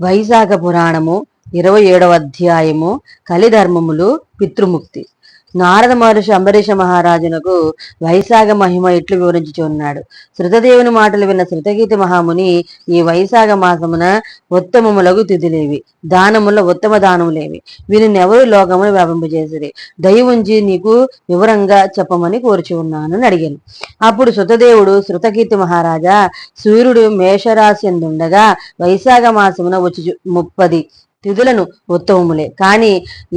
వైశాఖ పురాణము ఇరవై ఏడవ అధ్యాయము కలిధర్మములు పితృముక్తి. నారద మహర్షి అంబరీష మహారాజునకు వైశాఖ మహిమ ఇట్లు వివరించి ఉన్నాడు శృతదేవుని మాటలు విన్న శృతగీతి మహాముని ఈ వైశాఖ మాసమున ఉత్తమములకు తిథులేవి దానముల ఉత్తమ దానములేవి. వీరిని ఎవరు లోకమును వ్యాపింపజేసిరి? దయ ఉంచి నీకు వివరంగా చెప్పమని కోరుచు ఉన్నాను అడిగాను. అప్పుడు శృతదేవుడు శృతకీర్తి మహారాజా సూర్యుడు మేషరాశి ఎందుండగా వైశాఖ మాసమున వచ్చి ముప్పది తిథులను ఉత్తమములే. కానీ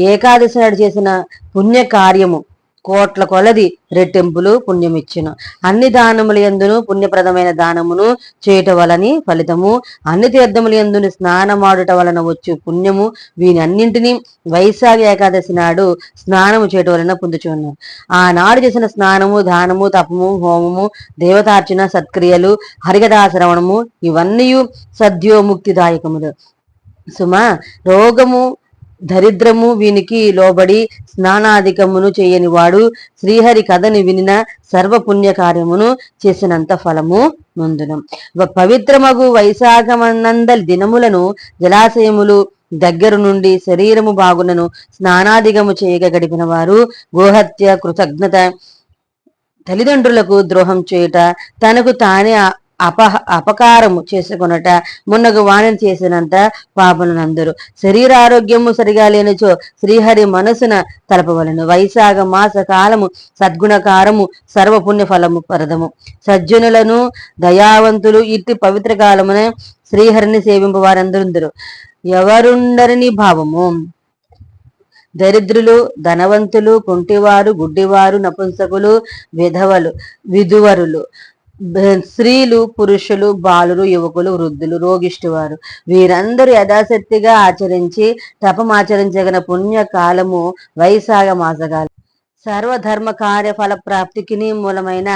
ఏకాదశి నాడు చేసిన పుణ్య కార్యము కోట్ల కొలది రెట్టింపులు పుణ్యమిచ్చును. అన్ని దానముల ఎందును పుణ్యప్రదమైన దానమును చేయట వలని ఫలితము అన్ని తీర్థముల ఎందును స్నానమాడుట వలన వచ్చు పుణ్యము వీనన్నింటినీ వైశాఖ ఏకాదశి నాడు స్నానము చేయట వలన పొందుచున్నారు ఆనాడు చేసిన స్నానము దానము తపము హోమము దేవతార్చన సత్క్రియలు హరిగదాశ్రవణము ఇవన్నీ సద్యోముక్తిదాయకములు సుమా రోగము దరిద్రము వీనికి లోబడి స్నానాధికమును చేయని వాడు శ్రీహరి కథని వినిన సర్వపుణ్య కార్యమును చేసినంత ఫలము నొందును. వ- పవిత్రమగు వైశాఖమనందలి దినములను జలాశయములు దగ్గర నుండి శరీరము బాగునను స్నానాధిగము చేయక గడిపిన వారు గోహత్య కృతజ్ఞత తల్లిదండ్రులకు ద్రోహం చేయుట తనకు తానే అప అపహ అపకారము చేసుకునట మున్నగు వాణిని చేసినంత పాపనులందరూ శరీరారోగ్యము సరిగా లేనిచో శ్రీహరి మనసున తలపవలను. వైశాఖ మాస కాలము సద్గుణకారము సర్వపుణ్య ఫలము పరదము. సజ్జనులను దయావంతులు ఇట్టి పవిత్ర కాలమున శ్రీహరిని సేవింపు వారందరుందరు ఎవరుండరని భావము? దరిద్రులు ధనవంతులు కుంటివారు గుడ్డివారు నపుంసకులు విధవలు విధువరులు. స్త్రీలు పురుషులు బాలురు యువకులు వృద్ధులు రోగిష్టివారు. వీరందరూ యథాశక్తిగా ఆచరించి తపమాచరించగల పుణ్య కాలము వైశాఖ మాసకాలం సర్వధర్మ కార్య ఫల ప్రాప్తికిని మూలమైన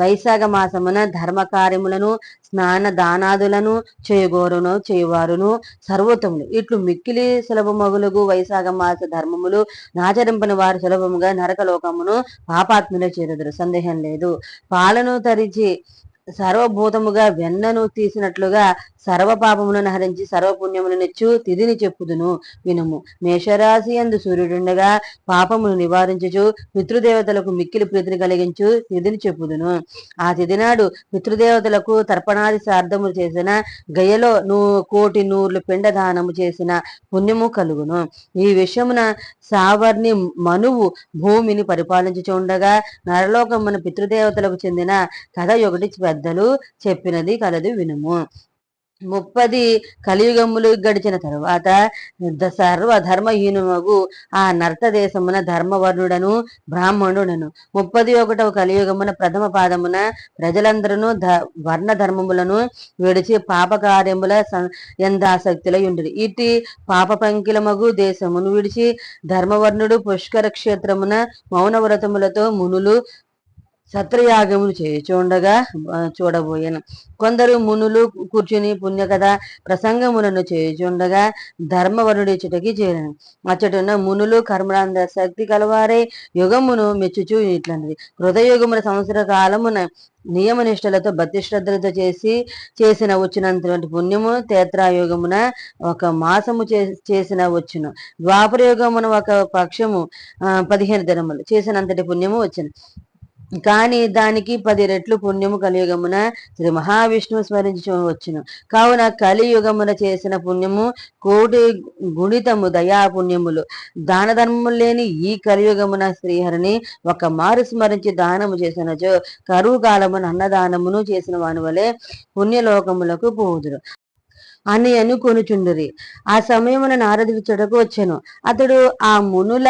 వైశాఖ మాసమున ధర్మ కార్యములను స్నాన దానాదులను చేయగోరును చేయవారును సర్వోత్తములు. ఇట్లు మిక్కిలి సులభమగులుగు వైశాఖ మాస ధర్మములు నాచరింపని వారు సులభముగా నరకలోకమును పాపాత్ములు చేరుదురు. సందేహం లేదు. పాలను తరిచి సర్వభూతముగా వెన్నను తీసినట్లుగా సర్వపాపములను హరించి సర్వపుణ్యమును నెచ్చు తిథిని చెప్పుదును వినుము. మేషరాశి అందు సూర్యుడుండగా పాపమును నివారించుచు పితృదేవతలకు మిక్కిలి ప్రీతిని కలిగించు తిథిని చెప్పుదును. ఆ తిథినాడు పితృదేవతలకు తర్పణాది సార్థములు చేసిన గయలో నూ కోటి నూర్లు పిండ దానము చేసిన పుణ్యము కలుగును. ఈ విషయమున సావర్ణి మనువు భూమిని పరిపాలించుచుండగా నరలోకమున పితృదేవతలకు చెందిన కథ ఒకటి పెద్దలు చెప్పినది కలదు వినుము. ముప్పది కలియుగములు గడిచిన తరువాత సర్వధర్మహీనుమగు ఆ నర్త దేశమున ధర్మవర్ణుడను బ్రాహ్మణుడను. ముప్పది ఒకటవ కలియుగమున ప్రథమ పాదమున ప్రజలందరూ ధ వర్ణ ధర్మములను విడిచి పాపకార్యముల కార్యముల సం- ఇటు పాప పంకిలమగు దేశమును విడిచి ధర్మవర్ణుడు పుష్కర క్షేత్రమున మౌనవ్రతములతో మునులు సత్రయాగములు చేయుచుండగా చూడబోయాను. కొందరు మునులు కూర్చుని పుణ్యకథ ప్రసంగములను చేయుచుండగా ధర్మవరుడి చుటకి చేరాను అచ్చటున్న మునులు కర్మరాంద శక్తి కలవారే యుగమును మెచ్చుచు ఇట్లన్నది హృదయుగమున సంవత్సర కాలమున నియమ నిష్టలతో భక్తి శ్రద్ధలతో చేసి చేసిన వచ్చినంతటువంటి పుణ్యము తేత్రాయుగమున ఒక మాసము చే- చేసిన వచ్చును. ద్వాపరయుగమున ఒక పక్షము పదిహేను దినములు చేసినంతటి పుణ్యము వచ్చును. కానీ దానికి పది రెట్లు పుణ్యము కలియుగమున శ్రీ మహావిష్ణువు స్మరించు వచ్చును. కావున కలియుగమున చేసిన పుణ్యము కోటి గుణితము దయా పుణ్యములు దాన ధర్మము లేని ఈ కలియుగమున శ్రీహరిని ఒక మారు స్మరించి దానము చేసినచో కరువు కాలమున అన్నదానమును చేసిన వాని వలె పుణ్యలోకములకు పోదురు. అని అనుకొనుచుండిరి. ఆ సమయమున నారదుడి చెడకు వచ్చాను. అతడు ఆ మునుల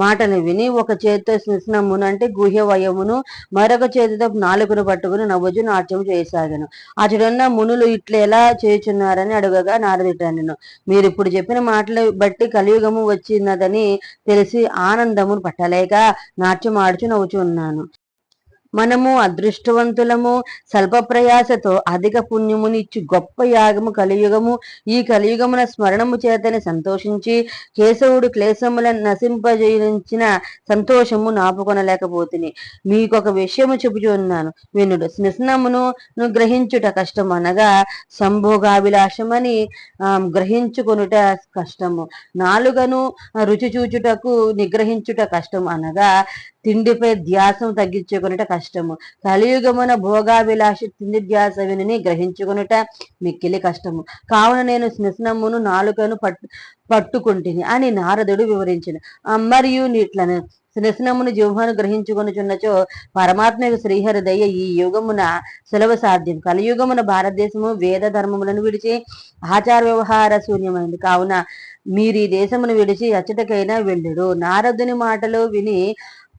మాటను విని ఒక చేతితో శిస్నమును అంటే గుహ్య వయమును మరొక చేతితో నాలుగును పట్టుకుని నవ్వుచు నాట్యం చేయసాగాను అతడున్న మునులు ఇట్లా ఎలా చేయుచున్నారని అడుగగా నారదుడను మీరు ఇప్పుడు చెప్పిన మాటలు బట్టి కలియుగము వచ్చినదని తెలిసి ఆనందమును పట్టలేక నాట్యం ఆడుచు నవ్వుచున్నాను మనము అదృష్టవంతులము స్వల్ప ప్రయాసతో అధిక పుణ్యమునిచ్చు గొప్ప యాగము కలియుగము. ఈ కలియుగమున స్మరణము చేతని సంతోషించి కేశవుడు క్లేశములను నశింపజేయించిన సంతోషము నాపుకొనలేకపోతుంది మీకు ఒక విషయము చెబుచున్నాను. వినుడు స్నిస్నమును గ్రహించుట కష్టం అనగా సంభోగాభిలాషమని గ్రహించుకొనుట కష్టము. నాలుగను రుచి చూచుటకు నిగ్రహించుట కష్టం అనగా తిండిపై ధ్యాసం తగ్గించుకునుట కష్టము. కలియుగమున భోగాభిలాష తిండి ధ్యాస విని గ్రహించుకునుట మిక్కిలి కష్టము. కావున నేను స్నిస్నమును నాలుకను పట్టు పట్టుకుంటుని అని నారదుడు వివరించిన. మరియు నీట్లను శ్నిస్నమును జిహ్వను గ్రహించుకొనుచున్నచో పరమాత్మ శ్రీహరి దయ ఈ యుగమున సులభ సాధ్యం. కలియుగమున భారతదేశము వేద ధర్మములను విడిచి ఆచార వ్యవహార శూన్యమైంది. కావున మీరు ఈ దేశమును విడిచి అచ్చటకైనా వెళ్ళుడు. నారదుని మాటలు విని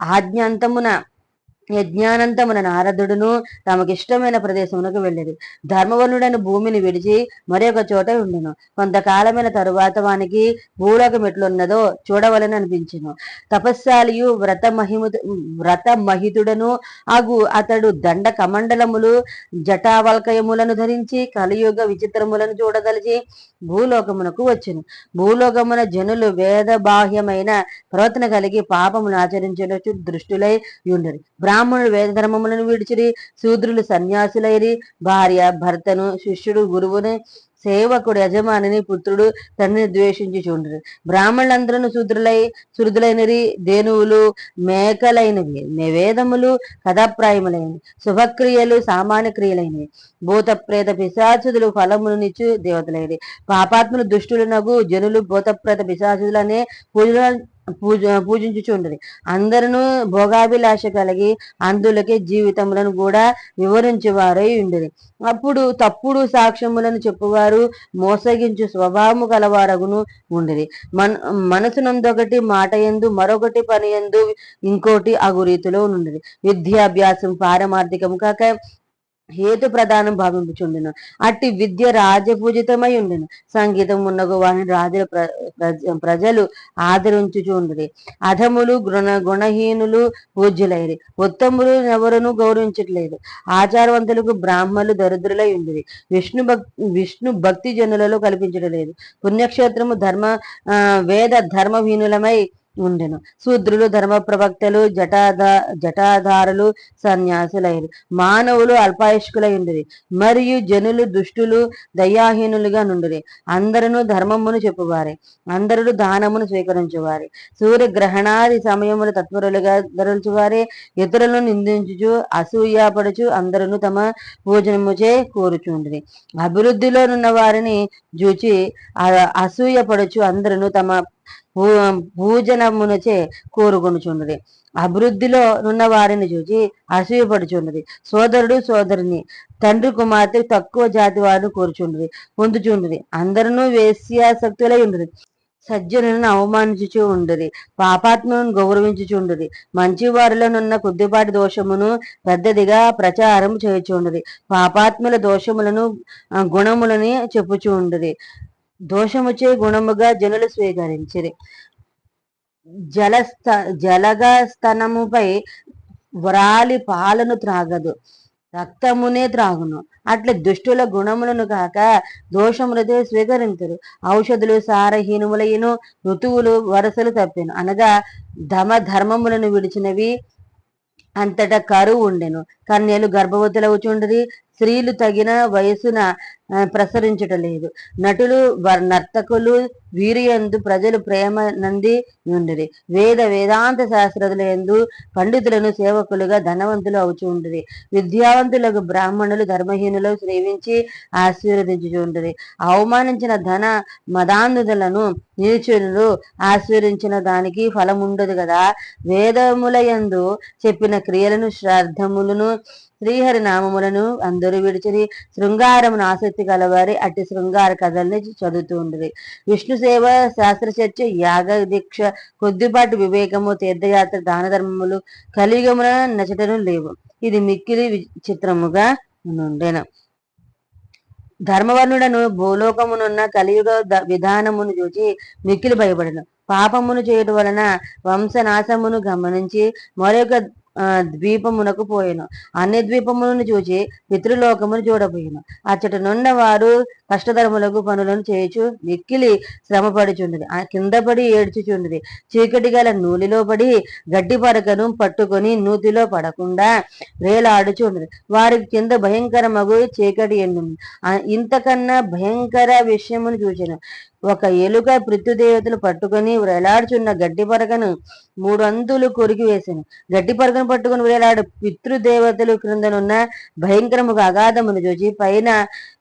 ఆజ్ఞాంతమున యజ్ఞానంతమున నారదుడును తమకిష్టమైన ప్రదేశమునకు వెళ్ళేది ధర్మవనుడని భూమిని విడిచి మరొక చోట ఉండెను. కొంతకాలమైన తరువాత వానికి భూలోకం మెట్లున్నదో చూడవలని అనిపించను. తపస్సాలియు వ్రత మహిము వ్రత మహితుడను అగు అతడు దండ కమండలములు జటావల్కయములను ధరించి కలియుగ విచిత్రములను చూడదలిచి భూలోకమునకు వచ్చును. భూలోకమున జనులు వేద బాహ్యమైన ప్రవర్తన కలిగి పాపమును ఆచరించవచ్చు దృష్టులై ఉండరు బ్రాహ్మణులు వేద ధర్మములను విడిచిరి శూద్రులు సన్యాసులైరి భార్య భర్తను శిష్యుడు గురువుని సేవకుడు యజమానిని పుత్రుడు తండ్రిని ద్వేషించి చూడరు బ్రాహ్మణులందరూ శూద్రులై శుద్ధులైనరి దేనువులు మేకలైనవి. నివేదములు కథాప్రాయములైనవి. శుభక్రియలు సామాన్య క్రియలైనవి. భూత ప్రేత పిశాచుదులు ఫలములు నిచ్చు దేవతలైనవి పాపాత్ములు దుష్టులనగు జనులు భూత ప్రేత పిశాచులనే పూజ పూజ పూజించుచుండదు అందరూ భోగాభిలాష కలిగి అందులకే జీవితములను కూడా వివరించేవారై ఉండేది అప్పుడు తప్పుడు సాక్ష్యములను చెప్పువారు మోసగించు స్వభావము కలవారగును ఉండేది మన మనసునందొకటి మాట ఎందు మరొకటి పని ఎందు ఇంకోటి అగు రీతిలో ఉండేది విద్యాభ్యాసం పారమార్థికము కాక హేతు ప్రధానం భావింపుచుండెను అట్టి విద్య రాజపూజితమై ఉండెను. సంగీతం ఉన్నగు వాని రాజుల ప్రజలు ఆదరించుచుండ్రి. అధములు గుణ గుణహీనులు పూజ్యులైరి. ఉత్తములు ఎవరును గౌరవించట్లేదు. ఆచారవంతులకు బ్రాహ్మణులు దరిద్రులై ఉండిరి. విష్ణు భక్ విష్ణు భక్తి జనులలో కల్పించడం లేదు పుణ్యక్షేత్రము ధర్మ వేద ధర్మహీనులమై ఉండెను. శూద్రులు ధర్మ ప్రవక్తలు జటాధ జటాధారులు సన్యాసులైరు. మానవులు అల్పాయుష్కులై ఉండేది మరియు జనులు దుష్టులు దయాహీనులుగా నుండి అందరూ ధర్మమును చెప్పువారే. అందరూ దానమును స్వీకరించువారే. సూర్యగ్రహణాది సమయములు తత్పరులుగా ధరించువారే ఇతరులను నిందించుచు అసూయాపడుచు అందరూ తమ భోజనముచే కోరుచుండ్రి. అభివృద్ధిలో ఉన్న వారిని చూచి అసూయపడుచు అందరూ తమ భూజనమునచే కోరుకొనుచున్నది. అభివృద్ధిలో ఉన్న వారిని చూచి అసూయపడుచున్నది. సోదరుడు సోదరుని తండ్రి కుమార్తె తక్కువ జాతి వారిని కోరుచున్నది పొందుచున్నది. అందరూ వేశ్యాసక్తులై ఉండదు సజ్జనులను అవమానించుచూ ఉండదు పాపాత్మను గౌరవించుచుండదు మంచి వారిలోనున్న కొద్దిపాటి దోషమును పెద్దదిగా ప్రచారం చేయుచుండదు పాపాత్ముల దోషములను గుణములని చెప్పుచూ ఉండదు దోషముచే గుణముగా జనులు స్వీకరించిరి. జలస్థ జలగా స్తనముపై వ్రాలి పాలను త్రాగదు. రక్తమునే త్రాగును. అట్లా దుష్టుల గుణములను కాక దోషములతో స్వీకరించరు ఔషధులు సారహీనములైన ఋతువులు వరసలు తప్పాను. అనగా ధమ ధర్మములను విడిచినవి అంతటా కరువు ఉండెను. కన్యలు గర్భవతులవుచుండది స్త్రీలు తగిన వయసున ప్రసరించటలేదు. నటులు నర్తకులు వీరియందు ప్రజలు ప్రేమ నంది ఉండేది వేద వేదాంత శాస్త్రముల ఎందు పండితులను సేవకులుగా ధనవంతులు అవుచు ఉండేది విద్యావంతులకు బ్రాహ్మణులు ధర్మహీనులు సేవించి ఆశీర్వదించుచుండిరి. అవమానించిన ధన మదాంధులను నీచులు ఆశీర్వించిన దానికి ఫలముండదు కదా వేదములయందు చెప్పిన క్రియలను శ్రాద్ధములను శ్రీహరి నామములను అందరూ విడిచిరి. శృంగారమును ఆసక్తి కలవారి అట్టి శృంగార కథల్ని చదువుతూ ఉండేది విష్ణు సేవ శాస్త్ర చర్చ యాగ దీక్ష కొద్దిపాటి వివేకము తీర్థయాత్ర దాన ధర్మములు కలియుగమున నచటను లేవు. ఇది మిక్కిలి విచిత్రముగా నుండెను. ధర్మవర్ణుడను భూలోకమునున్న కలియుగ విధానమును చూచి మిక్కిలి భయపడను. పాపమును చేయటం వలన వంశనాశమును గమనించి మరొక ద్వీపమునకు పోయాను. అన్ని ద్వీపములను చూచి పితృలోకమును చూడబోయాను. అచ్చట నుండి వారు కష్టధర్ములకు పనులను చేయచు మిక్కిలి శ్రమపడుచుండది ఆ కింద పడి ఏడ్చుచుండది చీకటి గల నూలిలో పడి గడ్డి పరకను పట్టుకొని నూతిలో పడకుండా వేలాడుచుండది వారి కింద భయంకరమగు చీకటి ఎండు ఇంతకన్నా భయంకర విషయమును చూచాను. ఒక ఎలుక పృథ్వదేవతలు పట్టుకొని వ్రేలాడుచున్న గడ్డి పరకను మూడు అంతులు కొరికి వేసాను గడ్డి పరకను పట్టుకుని వ్రేలాడు పితృదేవతలు క్రిందనున్న భయంకరముగా అగాధమును చూచి పైన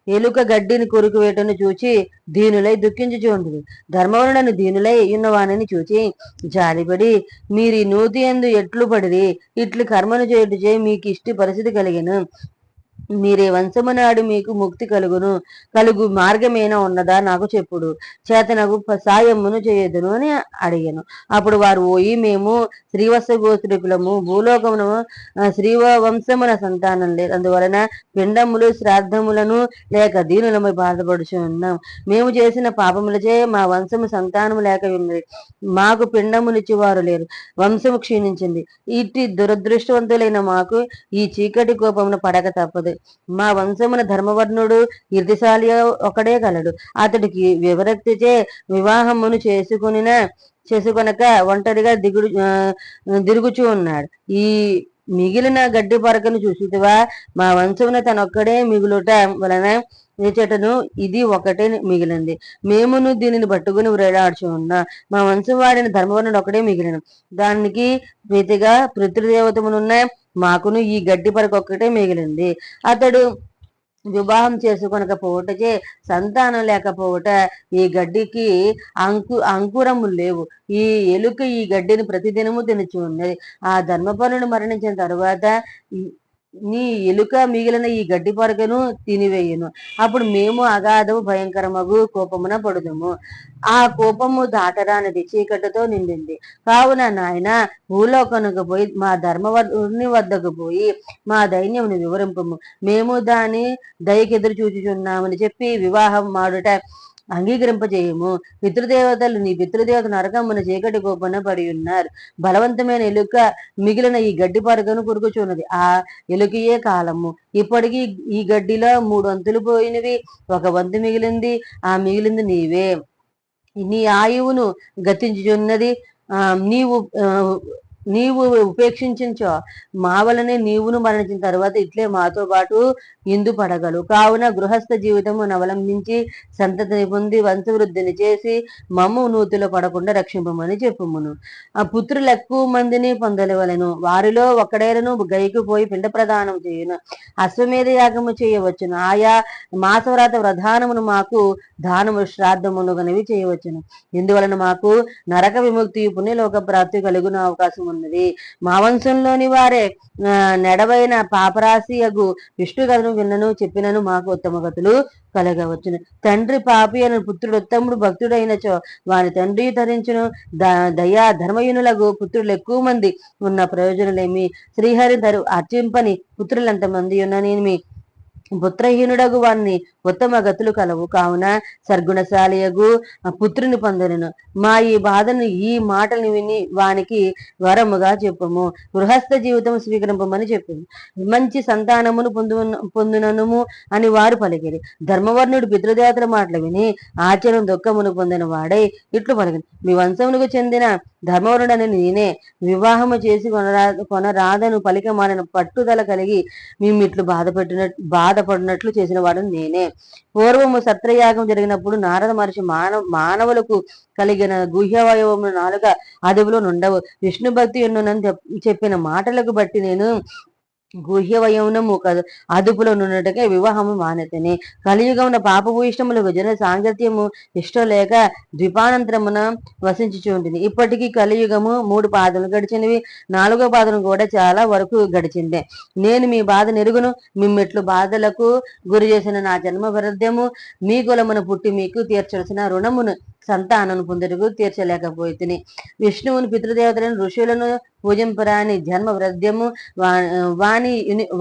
ఎలుక గడ్డిని కొరికి వేటను చూచి దీనులై దుఃఖించుచుండదు ధర్మవరుడను దీనులై ఉన్నవాణిని చూచి జాలిపడి మీరు నూతి ఎందు ఎట్లు పడిరి ఇట్లు కర్మను చేయుట మీకు ఇష్టి పరిస్థితి కలిగిన. మీరే వంశము నాడు మీకు ముక్తి కలుగును కలుగు మార్గమేనా ఉన్నదా నాకు చెప్పుడు. చేతనకు సాయమును చేయదును అని అడిగాను. అప్పుడు వారు ఓయి మేము శ్రీవత్స గోత్రికులము భూలోకమును శ్రీవ వంశమున సంతానం లేదు. అందువలన పిండములు శ్రాద్ధములను లేక దీనులమై బాధపడుచు ఉన్నాం మేము చేసిన పాపములచే మా వంశము సంతానము లేక ఉన్నది మాకు పిండమునిచ్చి వారు లేరు. వంశము క్షీణించింది. ఇట్టి దురదృష్టవంతులైన మాకు ఈ చీకటి కోపమును పడక తప్పదు. మా వంశమున ధర్మవర్ణుడు ఇర్దిశాలి ఒకడే కలడు అతడికి వివరక్తిచే వివాహమును చేసుకుని చేసుకొనక ఒంటరిగా దిగుడు దిరుగుచూ ఉన్నాడు. ఈ మిగిలిన గడ్డి పరకను చూసివా మా వంశమున తనొక్కడే మిగులుట వలన చెటను ఇది ఒకటే మిగిలింది. మేమును దీనిని పట్టుకుని వేలాడుచు ఉన్నా. మా వంశం వాడిన ధర్మవర్ణుడు ఒకటే మిగిలిన. దానికి ప్రీతిగా పితృదేవతమునున్న మాకును ఈ గడ్డి పరకొక్కటే మిగిలింది. అతడు వివాహం చేసుకొనకపోవటచే సంతానం లేకపోవట ఈ గడ్డికి అంకు అంకురము లేవు. ఈ ఎలుక ఈ గడ్డిని ప్రతిదినము తినచి ఉన్నది ఆ ధర్మపరుడు మరణించిన తరువాత నీ ఎలుక మిగిలిన ఈ గడ్డి పరకను తినివేయును. అప్పుడు మేము అగాధము భయంకరమగు కోపమున పడుదము. ఆ కోపము దాటరానిది చీకటితో నిండింది. కావున నాయన భూలోకనుకు పోయి మా ధర్మవర్ణి వద్దకు పోయి మా దైన్యమును వివరింపము. మేము దాని దయకెదురు చూచుచున్నామని చెప్పి వివాహం మాడుట అంగీకరింపజేయము. పితృదేవతలు నీ పితృదేవత నరకమున చీకటి గోపన పడి ఉన్నారు. బలవంతమైన ఎలుక మిగిలిన ఈ గడ్డి పరగను కురుకుచున్నది. ఆ ఎలుకయే కాలము. ఇప్పటికీ ఈ గడ్డిలో మూడు వంతులు పోయినవి. ఒక వంతు మిగిలింది. ఆ మిగిలింది నీవే. నీ ఆయువును గతించుచున్నది. ఆ నీవు నీవు ఉపేక్షించో. మా వలనే నీవును మరణించిన తర్వాత ఇట్లే మాతో పాటు ఇందు పడగలు. కావున గృహస్థ జీవితమును అవలంబించి సంతతిని పొంది వంశవృద్ధిని చేసి మమ్ము నూతిలో పడకుండా రక్షింపమని చెప్పుమును. ఆ పుత్రులు ఎక్కువ మందిని పొందలేవలను. వారిలో ఒకడేలను గైకు పోయి పిండ ప్రదానం చేయును. అశ్వమేధ యాగము చేయవచ్చును. ఆయా మాసవ్రాత ప్రధానమును మాకు దానము శ్రాద్ధమును గనవి చేయవచ్చును. ఇందువలన మాకు నరక విముక్తి పుణ్యలోక ప్రాప్తి కలుగున అవకాశం ఉన్నది. మా వంశంలోని వారే నెడవైన పాపరాశి అగు విష్ణు కథను విన్నను చెప్పినను మాకు ఉత్తమ గతులు కలగవచ్చును. తండ్రి పాపి అని పుత్రుడు ఉత్తముడు భక్తుడైనచో వాని తండ్రి ధరించును. దయా ధర్మయునులకు పుత్రులు ఎక్కువ మంది ఉన్న ప్రయోజనలేమి? శ్రీహరి ధరు అర్చింపని పుత్రులు ఎంతమంది ఉన్ననేమి? పుత్రహీనుడగు వాణ్ణి ఉత్తమ గతులు కలవు. కావున సర్గుణశాలియగు పుత్రుని పొందలను మా ఈ బాధను ఈ మాటలు విని వానికి వరముగా చెప్పము. గృహస్థ జీవితం స్వీకరింపమని చెప్పము. మంచి సంతానమును పొందు పొందునము అని వారు పలికిరి. ధర్మవర్ణుడు పితృదేవతల మాటలు విని ఆచరణ దుఃఖమును పొందిన వాడై ఇట్లు పలికిన. మీ వంశమునకు చెందిన ధర్మవరుడని నేనే. వివాహము చేసి కొనరా కొనరాదను పలికమాలను పట్టుదల కలిగి మేము ఇట్లు బాధపెట్టినట్టు బాధపడినట్లు చేసిన వాడు నేనే. పూర్వము సత్రయాగం జరిగినప్పుడు నారద మహర్షి మానవ మానవులకు కలిగిన గుహ్యవయవము నాలుగ అదువులో నుండవు. విష్ణు భక్తి ఉన్ననని చెప్పిన మాటలకు బట్టి నేను గుహ్యవయమునము అదుపులో నుండటకే వివాహము మానతని కలియుగమున పాపపు ఇష్టములు జన సాంగత్యము ఇష్టం లేక ద్విపానంతరమున వసించుచుంటుంది ఇప్పటికీ కలియుగము మూడు పాదలు గడిచినవి. నాలుగో పాదం కూడా చాలా వరకు గడిచిందే. నేను మీ బాధ నెరుగును మిమ్మెట్లు బాధలకు గురి చేసిన నా జన్మ వరద్యము మీ కులమును పుట్టి మీకు తీర్చాల్సిన రుణమును సంతానం పొందుటకు తీర్చలేకపోయి విష్ణువుని పితృదేవతలను ఋషులను పూజింపరాని జన్మ వృద్ధ్యము వాని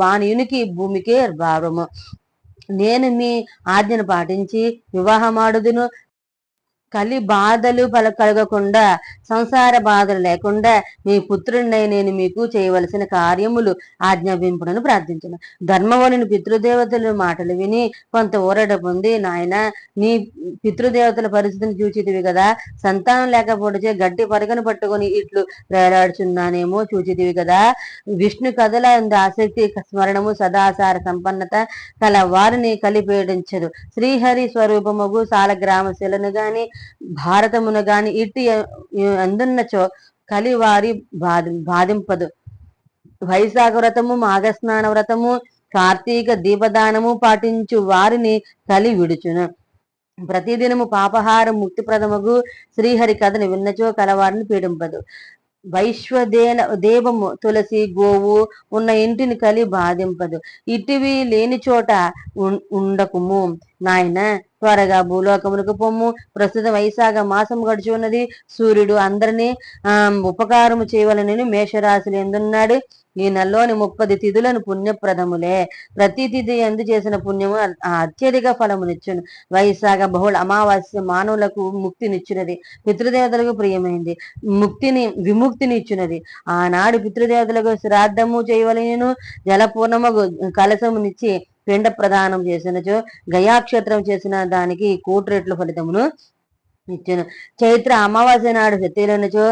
వాని యునికి భూమికే భావము నేను మీ ఆజ్ఞను పాటించి వివాహమాడుదును. కలి బాధలు పల కలగకుండా సంసార బాధలు లేకుండా మీ పుత్రుడినై నేను మీకు చేయవలసిన కార్యములు ఆజ్ఞాపింపుడని ప్రార్థించను. ధర్మవనుని పితృదేవతల మాటలు విని కొంత ఊరట పొంది నాయన నీ పితృదేవతల పరిస్థితిని చూచితివి కదా. సంతానం లేకపోతే గడ్డి పరగను పట్టుకొని ఇట్లు వేలాడుచున్నానేమో చూచితివి కదా. విష్ణు కథల ఆసక్తి స్మరణము సదాసార సంపన్నత కల వారిని కలిపేడించదు. శ్రీహరి స్వరూపముగు సాల శిలను గాని భారతమును గాని ఇట్టి అందున్నచో కలివారి బాధి బాధింపదు. వైశాఖ వ్రతము మాఘస్నాన వ్రతము కార్తీక దీపదానము పాటించు వారిని కలి విడుచును. ప్రతిదినము పాపహారం ముక్తిప్రదముగు శ్రీహరి కథను విన్నచో కలవారిని పీడింపదు. వైశ్వదేన దేవము తులసి గోవు ఉన్న ఇంటిని కలి బాధింపదు. ఇటివి లేని చోట ఉండకుము. నాయన త్వరగా భూలోకమునకు పొమ్ము. ప్రస్తుత వైశాఖ మాసం గడిచి ఉన్నది. సూర్యుడు అందరినీ ఆ ఉపకారము చేయవలనని మేషరాశులు ఎందున్నాడు? ఈ నెలలోని ముప్పది తిథులను పుణ్యప్రదములే. ప్రతి తిథి ఎందు చేసిన పుణ్యము అత్యధిక ఫలమునిచ్చును. వైశాఖ బహుళ అమావాస్య మానవులకు ముక్తినిచ్చినది. పితృదేవతలకు ప్రియమైంది. ముక్తిని విముక్తిని ఇచ్చినది ఆనాడు పితృదేవతలకు శ్రాద్ధము చేయవలనను జలపూర్ణము కలసమునిచ్చి పిండ ప్రదానం చేసినచో గయాక్షేత్రం చేసిన దానికి కోటి ఫలితమును ఇచ్చును. చైత్ర అమావాస్య నాడు శక్తిలనుచో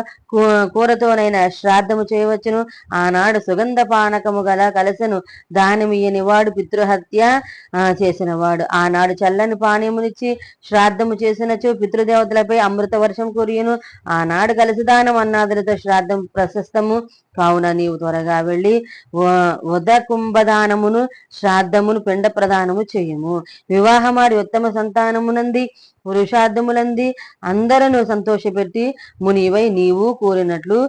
కూరతోనైనా శ్రాద్ధము చేయవచ్చును. ఆనాడు సుగంధ పానకము గల కలసను దానమియ్యని వాడు పితృహత్య చేసినవాడు. ఆనాడు చల్లని పానీయమునిచ్చి శ్రాద్ధము చేసినచో పితృదేవతలపై అమృత వర్షం కురియును. ఆనాడు కలసదానం అన్నాదులతో శ్రాద్ధం ప్రశస్తము. కావున నీవు త్వరగా వెళ్ళి ఉద కుంభదానమును శ్రాద్ధమును పిండ ప్రదానము చేయము. వివాహమాడి ఉత్తమ సంతానమునంది పురుషార్థములంది అందరను సంతోషపెట్టి మునివై నీవు కోరినట్లు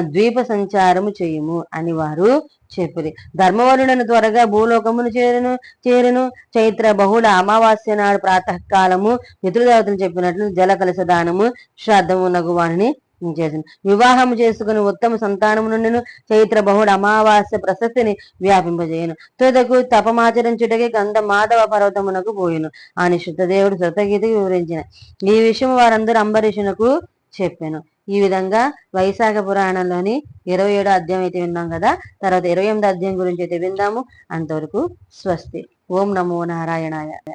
ద్వీప సంచారము చేయము అని వారు చెప్పిరి. ధర్మవరులను త్వరగా భూలోకమును చేరును చేరును. చైత్ర బహుళ అమావాస్య నాడు ప్రాతకాలము మిత్రుదేవతలు చెప్పినట్లు జల కలశ దానము శ్రాద్ధము వాణిని చేసిన వివాహము చేసుకుని ఉత్తమ సంతానము నుండిను చైత్ర బహుడు అమావాస్య ప్రశస్తిని వ్యాపింపజేయను. తుదకు తపమాచరించుటకి గంధ మాధవ పర్వతమునకు పోయిను. అని శుద్ధదేవుడు శృతగీతకి వివరించిన. ఈ విషయం వారందరూ అంబరీషునకు చెప్పాను. ఈ విధంగా వైశాఖ పురాణంలోని ఇరవై ఏడో అధ్యాయం అయితే విన్నాం కదా? తర్వాత ఇరవై ఎనిమిదో అధ్యాయం గురించి అయితే విందాము. అంతవరకు స్వస్తి. ఓం నమో నారాయణాయ.